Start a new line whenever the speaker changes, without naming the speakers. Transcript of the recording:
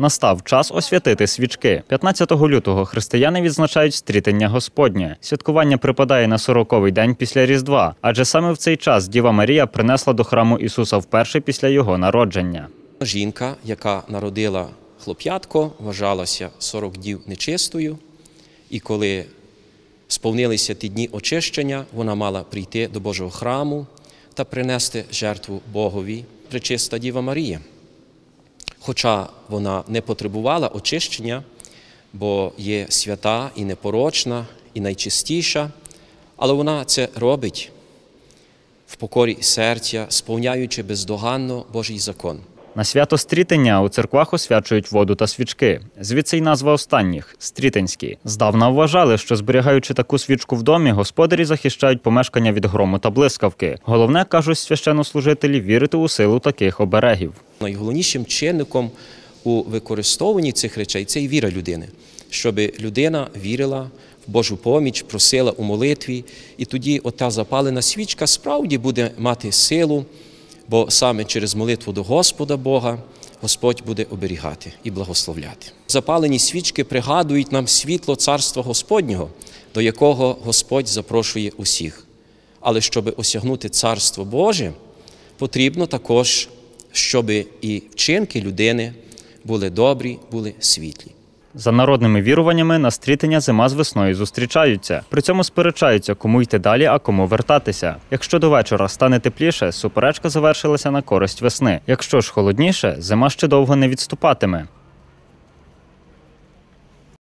Настав час освятити свічки. 15 лютого християни відзначають стрітення Господнє. Святкування припадає на 40-й день після Різдва, адже саме в цей час Діва Марія принесла до храму Ісуса вперше після його народження.
Жінка, яка народила хлоп'ятко, вважалася 40 днів нечистою, і коли сповнилися ті дні очищення, вона мала прийти до Божого храму та принести жертву Богові, пречиста Діва Марія. Хоча вона не потребувала очищення, бо є свята і непорочна, і найчистіша, але вона це робить в покорі серця, сповняючи бездоганно Божий закон.
На свято стрітення у церквах освячують воду та свічки. Звідси й назва останніх стрітинські. Здавна вважали, що зберігаючи таку свічку в домі, господарі захищають помешкання від грому та блискавки. Головне кажуть священнослужителі вірити у силу таких оберегів.
Найголовнішим чинником у використовуванні цих речей це і віра людини, щоб людина вірила в Божу поміч, просила у молитві, і тоді ота запалена свічка справді буде мати силу, бо саме через молитву до Господа Бога Господь буде оберігати і благословляти. Запалені свічки пригадують нам світло Царства Господнього, до якого Господь запрошує усіх. Але щоб осягнути Царство Боже, потрібно також, щоб і вчинки людини були добрі, були світлі.
За народними віруваннями на стрітення зима з весною зустрічаються. При цьому сперечаються, кому йти далі, а кому вертатися. Якщо до вечора стане тепліше, суперечка завершилася на користь весни. Якщо ж холодніше, зима ще довго не відступатиме.